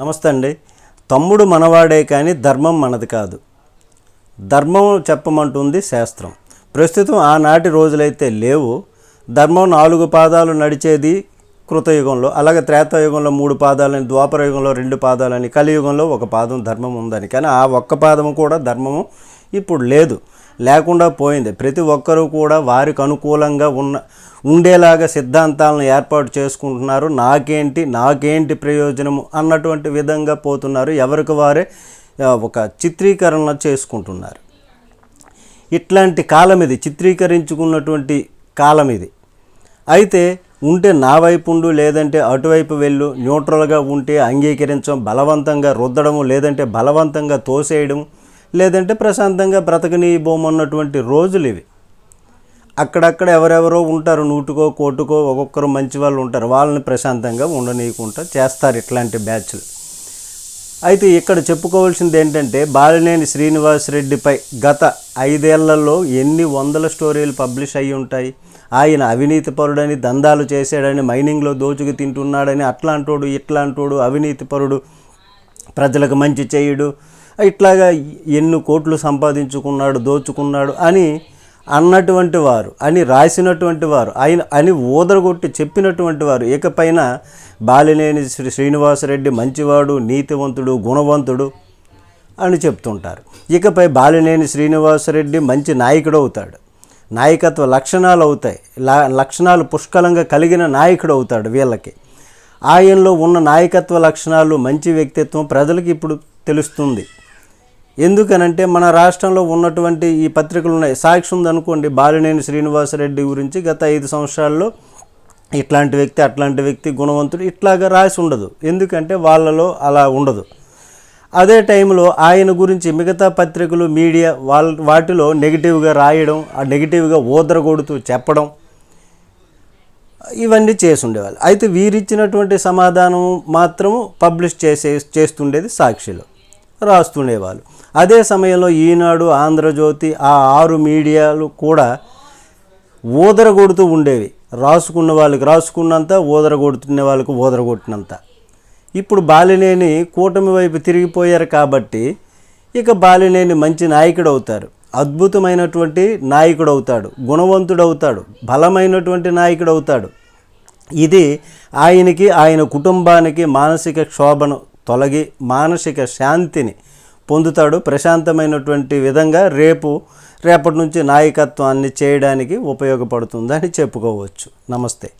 నమస్తే అండి. తమ్ముడు మనవాడే కానీ ధర్మం మనది కాదు. ధర్మం చెప్పమంటుంది శాస్త్రం. ప్రస్తుతం ఆనాటి రోజులైతే లేవు. ధర్మం నాలుగు పాదాలు నడిచేది కృతయుగంలో అలాగే త్రేతాయుగంలో మూడు పాదాలని ద్వాపర యుగంలో రెండు పాదాలని కలియుగంలో ఒక పాదం ధర్మం ఉందని. కానీ ఆ ఒక్క పాదము కూడా ధర్మము ఇప్పుడు లేదు. లేకుండా పోయింది. ప్రతి ఒక్కరూ కూడా వారికి అనుకూలంగా ఉన్న ఉండేలాగా సిద్ధాంతాలను ఏర్పాటు చేసుకుంటున్నారు. నాకేంటి నాకేంటి ప్రయోజనము అన్నటువంటి విధంగా పోతున్నారు. ఎవరికి వారే ఒక చిత్రీకరణ చేసుకుంటున్నారు. ఇట్లాంటి కాలం ఇది చిత్రీకరించుకున్నటువంటి కాలం ఇది. అయితే ఉంటే నా వైపు ఉండు లేదంటే అటువైపు వెళ్ళు న్యూట్రల్గా ఉంటే అంగీకరించడం బలవంతంగా రుద్దడము లేదంటే బలవంతంగా తోసేయడం లేదంటే ప్రశాంతంగా బ్రతకని బొమ్మన్నటువంటి రోజులు ఇవి. అక్కడక్కడ ఎవరెవరో ఉంటారు నూటుకో కోటుకో ఒక్కొక్కరు మంచి వాళ్ళు ఉంటారు. వాళ్ళని ప్రశాంతంగా ఉండనీయకుండా చేస్తారు ఇట్లాంటి బ్యాచ్లు. అయితే ఇక్కడ చెప్పుకోవాల్సింది ఏంటంటే బాలినేని శ్రీనివాసరెడ్డిపై గత ఐదేళ్ళలో ఎన్ని వందల స్టోరీలు పబ్లిష్ అయ్యి ఉంటాయి. ఆయన అవినీతిపరుడని దందాలు చేశాడని మైనింగ్లో దోచుకు తింటున్నాడని అట్లాంటోడు ఇట్లాంటోడు అవినీతిపరుడు ప్రజలకు మంచి చేయుడు ఇట్లాగా ఎన్ని కోట్లు సంపాదించుకున్నాడు దోచుకున్నాడు అని అన్నటువంటి వారు అని రాసినటువంటి వారు ఆయన అని ఊదరగొట్టి చెప్పినటువంటి వారు ఇకపైన బాలినేని శ్రీ శ్రీనివాసరెడ్డి మంచివాడు నీతివంతుడు గుణవంతుడు అని చెప్తుంటారు. ఇకపై బాలినేని శ్రీనివాసరెడ్డి మంచి నాయకుడు అవుతాడు నాయకత్వ లక్షణాలు అవుతాయి లా- లక్షణాలు పుష్కలంగా కలిగిన నాయకుడు అవుతాడు వీళ్ళకి. ఆయనలో ఉన్న నాయకత్వ లక్షణాలు మంచి వ్యక్తిత్వం ప్రజలకి ఇప్పుడు తెలుస్తుంది. ఎందుకనంటే మన రాష్ట్రంలో ఉన్నటువంటి ఈ పత్రికలు ఉన్నాయి. సాక్షి ఉందనుకోండి బాలినేని శ్రీనివాసరెడ్డి గురించి గత ఐదు సంవత్సరాల్లో ఇట్లాంటి వ్యక్తి అట్లాంటి వ్యక్తి గుణవంతుడు ఇట్లాగా రాసి ఉండదు. ఎందుకంటే వాళ్ళలో అలా ఉండదు. అదే టైంలో ఆయన గురించి మిగతా పత్రికలు మీడియా వాళ్ళ వాటిలో నెగిటివ్గా రాయడం ఆ నెగిటివ్గా ఓదరగొడుతూ చెప్పడం ఇవన్నీ చేసుండేవాళ్ళు అయితే వీరిచ్చినటువంటి సమాధానం మాత్రము పబ్లిష్ చేసే చేస్తుండేది సాక్షిలో. రాస్తుండేవాళ్ళు. అదే సమయంలో ఈనాడు ఆంధ్రజ్యోతి ఆ ఆరు మీడియాలు కూడా ఊదరగొడుతూ ఉండేవి. రాసుకున్న వాళ్ళకి రాసుకున్నంత ఊదరగొడుతున్న వాళ్ళకి ఊదరగొట్టినంత ఇప్పుడు బాలినేని కూటమి వైపు తిరిగిపోయారు కాబట్టి ఇక బాలినేని మంచి నాయకుడు అవుతారు అద్భుతమైనటువంటి నాయకుడు అవుతాడు గుణవంతుడు అవుతాడు బలమైనటువంటి నాయకుడు అవుతాడు ఇది ఆయనకి ఆయన కుటుంబానికి మానసిక క్షోభను తొలగి మానసిక శాంతిని పొందుతాడు. ప్రశాంతమైనటువంటి విధంగా రేపు రేపటి నుంచి నాయకత్వాన్ని చేయడానికి ఉపయోగపడుతుందని చెప్పుకోవచ్చు. నమస్తే.